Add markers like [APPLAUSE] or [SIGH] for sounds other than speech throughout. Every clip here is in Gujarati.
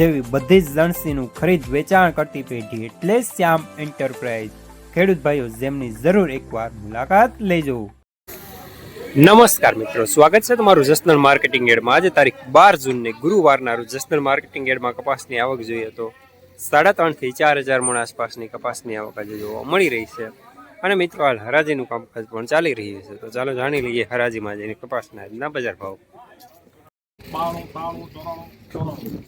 જેવી બધી જ લણસીનું ખરીદ વેચાણ કરતી પેઢી એટલે શ્યામ એન્ટરપ્રાઇઝ. ખેડૂત ભાઈઓ જેમની જરૂર એકવાર મુલાકાત લેજો. નમસ્કાર મિત્રો સ્વાગત છે તમારું જસનલ માર્કેટિંગ એડમાં. આજે તારીખ બાર જૂનને ગુરુવારના રોજ જસનલ માર્કેટિંગ એડમાં કપાસની આવક જોઈએ તો સાડા ત્રણથી ચાર હજાર મણ આસપાસની કપાસની આવક આજે જોવા મળી રહી છે. અને મિત્રો હાલ હરાજીનું કામકાજ પણ ચાલી રહ્યું છે. તો ચાલો જાણી લઈએ હરાજીમાં જઈને કપાસના આજના બજાર ભાવ બાણું ત્રાણું ચોરાણું ચોરાણું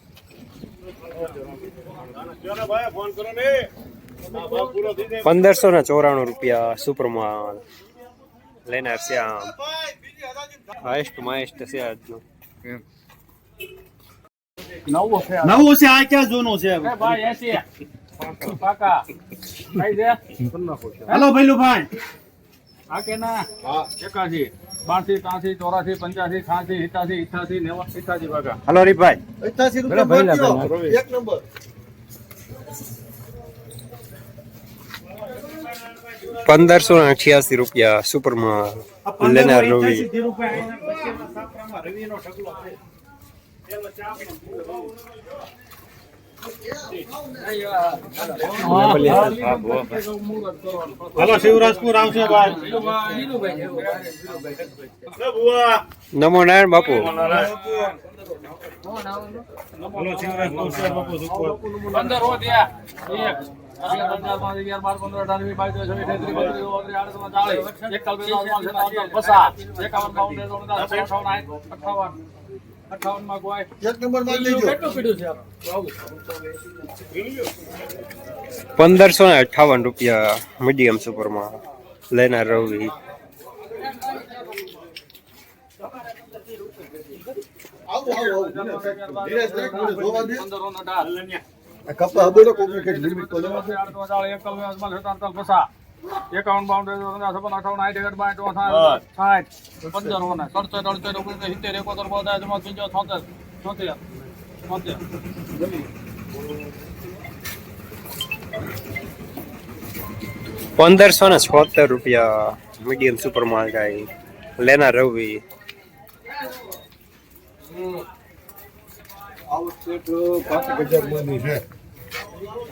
પંદરસો ને ચોરાણું રૂપિયા સુપરમાલ લેનાર શ્યામ હાઈસ્ટ માઇસ્ટ છે આજનું. નવું છે આ. છે ક્યાં જૂનું છે? એ ભાઈ હેલો ભૈલુભાઈ. આ કે ના? એકાશી. બાસી ત્રાસી ચોરાસી પંચ્યાસી છ્યાસી સિત્યાસી ઇઠ્યાસી નેવા ઇઠ્યાસી પાકા હેલો હરીફભાઈ પંદરસો અઠ્યાસી રૂપિયા સુપરમાં લેનાર રવિ. હેલો શિવરાજપુર આવશે નમો નારાયણ બાપુ. હેલો પંદર હો ત્યાં એક અગિયાર, અગિયાર, બાર, અગિયાર, બાર, પંદર, અઢાર, વીસ, બાવીસ, ત્રેવીસ, ચોવીસ, તેત્રીસ, બત્રીસ, ચોત્રીસ, આડત્રીસ, ચાલીસ, એકતાલીસ, બેતાલીસ, ત્રેતાલીસ, પચાસ, એકાવન, બાવન, ત્રેપન, પચાસ, છપ્પન, અઠ્ઠાવન, સાઠ, અઠ્ઠાવન અઠ્ઠાવનમાં કોઈ કેટલું પીડ્યું છે પંદરસો ને અઠાવન રૂપિયા મીડિયમ સુપરમાં લેનાર રવિ પંદર હો ને અઢાર એકાવન બાવન છપ્પન અઠાવન આઠ બાસઠ ચોસઠ સાઠ પંદર ઓને સડસઠ અડસઠ ઓગણીસ સિત્તેર એકોતેર બોતેર જમા પંચોતેર છોતેર છોતેર છોતેર. પંદરસો ને છોતેર રૂપિયા મીડિયમ સુપર જાય લેના રવિ. હળદતિયા પાકા પચાસિયા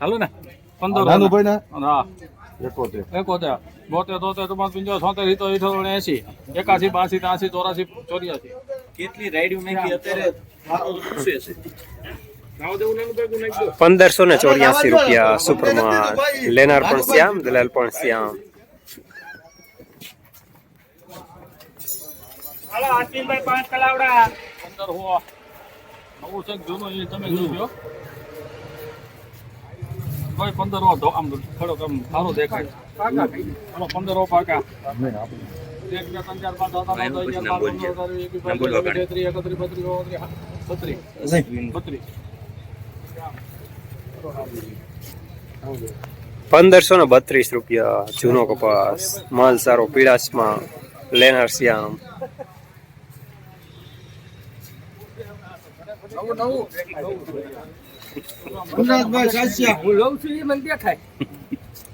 હાલો ને પંદર હા. એકોતેર. બોતેર તોતેર ચુમ્મોતેર પંચોતેર છોતેર સિત્તેર ઇઠોતેર એસી એકાસી બાસી ત્યાસી ચોરાસી ચોર્યાસી. કેટલી રાઈડ મેકી અત્યારે? મારો પૂછે છે? પંદરસો ને ચોર્યાસી રૂપિયા સુપરમાં લેનાર પણ શ્યામ દલાલ પણ શ્યામ. પંદર કલાવડા. નવું છે કે જૂનું એ તમે જોજો કોઈ પંદર ધો- આમ થોડોક આમ સારો દેખાય. હાલો પંદર હો પાકા. એક બે ત્રણ ચાર પાંચ એકત્રીસ બત્રીસ બત્રીસ. પંદરસો ને બત્રીસ રૂપિયા જૂનો કપાસ માલ સારો પીળાશમાં લેનાર શ્યામ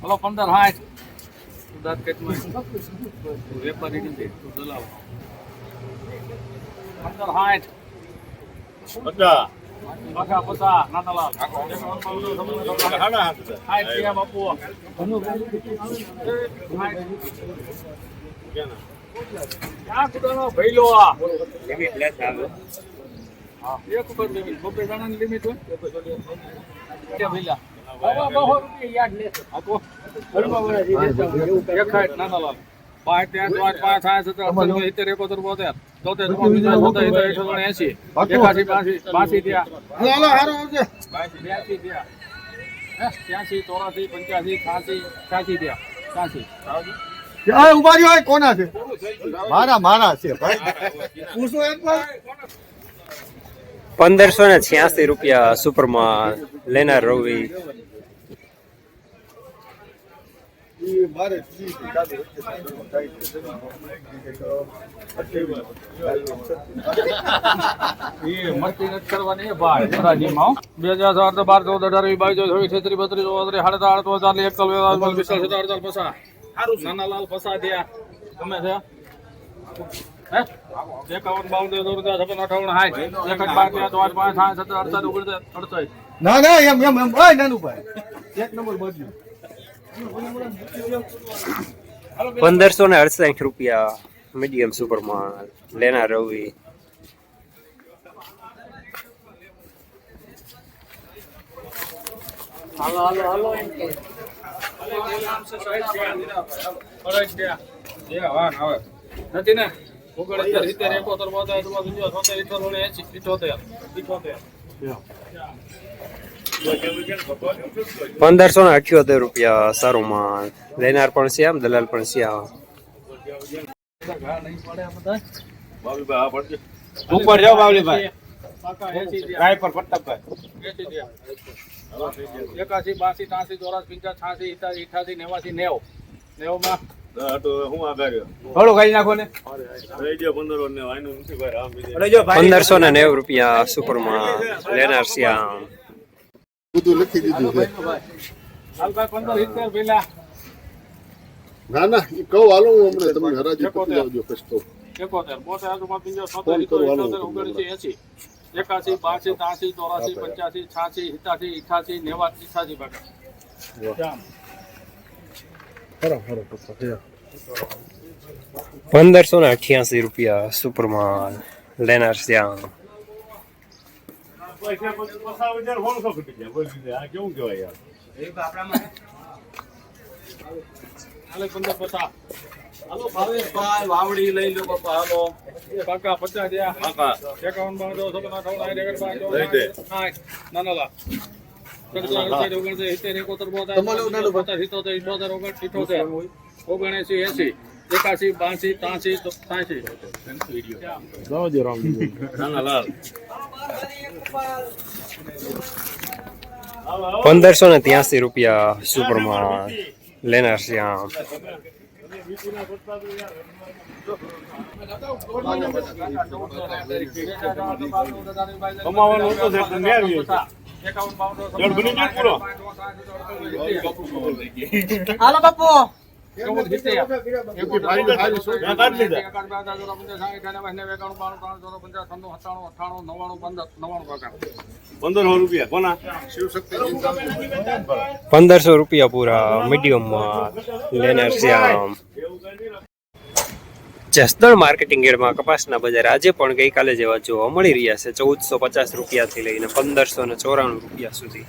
હલો પંદર હાઠ દાંત કેટલું વેપારી દલાલ. પંદર હાઠ પાકા પચા નાનાલાલ હાઠ થયા બાપુ ક્યાં કુદાનો ભઈલો આ? હા એક ઉપર લિમિટ બબ્બે જણાની લિમિટ હોય? રહ્યો કોના છે? મારા મારા છે ભાઈ. પૂછો એક વાર. પંદરસો ને છ્યાસી રૂપિયા સુપરમાં લેનાર રવિ. [LAUGHS] ચાલુ બે હજાર ચાર તો બાર ચૌદ અઢાર વીસ બાવીસ ચોવીસ છત્રીસ બત્રીસ ચોત્રીસ એકતાલીસ બેતાલીસ પિસ્તાલીસ સિત્તેર અડતાલીસ પચાસ. નાના લાલ ફસા થયા ગમે છે. ના ના એમ એમ એમ. ઓય નાનું ભાઈ એક નંબર બદલ્યું પંદરસો ને અડસઠ રૂપિયા મીડિયમ સુપરમાં લેના રવિ. નથી ને? ઓગણસિત્તેર, સિત્તેર, એકોતેર, બોતેર, છોતેર. પંદરસો ને અઠ્યોતેર રૂપિયા સારુંમાં લેનાર પણ શ્યામ દલાલ પણ શ્યામ ઉપર જાઓ બાવલીભાઈ પાકા એંશી થયા. રાય પર પટ્ટપભાઈ એંશી થયા. એકાશી બાસી ત્રાસી ચોરાસી પંચાસી છાસી ઇઠ્યાસી નેવાસી નેવ નેવમાં થોડું ખાઈ નાખો ને. પંદરસો ને નેવું રૂપિયા સુપરમાં લેનાર શ્યામ બધું લખી દીધું છે. હાલભાઈ પંદર સિત્તેર પેલા. ના ના ઈ કહું હાલો હું હમણાં તમે હરાજી પતી આવજો કશતો. એકોતેર. બોતેર આજુબાજુ ઓગણસી બાસી ત્રાસી ચોરાસી પંચ્યાસી સિત્યાસી ઇઠ્યાસી નેવાસી પંદરસો ને અઠ્યાસી રૂપિયા સુપરમાં લેનાર શ્યામ નાના પંદરસો ને ત્યાસી રૂપિયા સુપરમાં લેનાર કમાવાનું છે. હાલો બાપુ. પંદરસો રૂપિયા. કોના? પંદરસો રૂપિયા પૂરા મીડિયમમાં લેનાર શ્યામ જસદણ માર્કેટિંગ યાર્ડમાં કપાસના બજાર આજે પણ ગઈકાલે જેવા જોવા મળી રહ્યા છે. ચૌદસો પચાસ રૂપિયાથી લઈને પંદરસો ને ચોરાણું રૂપિયા સુધી.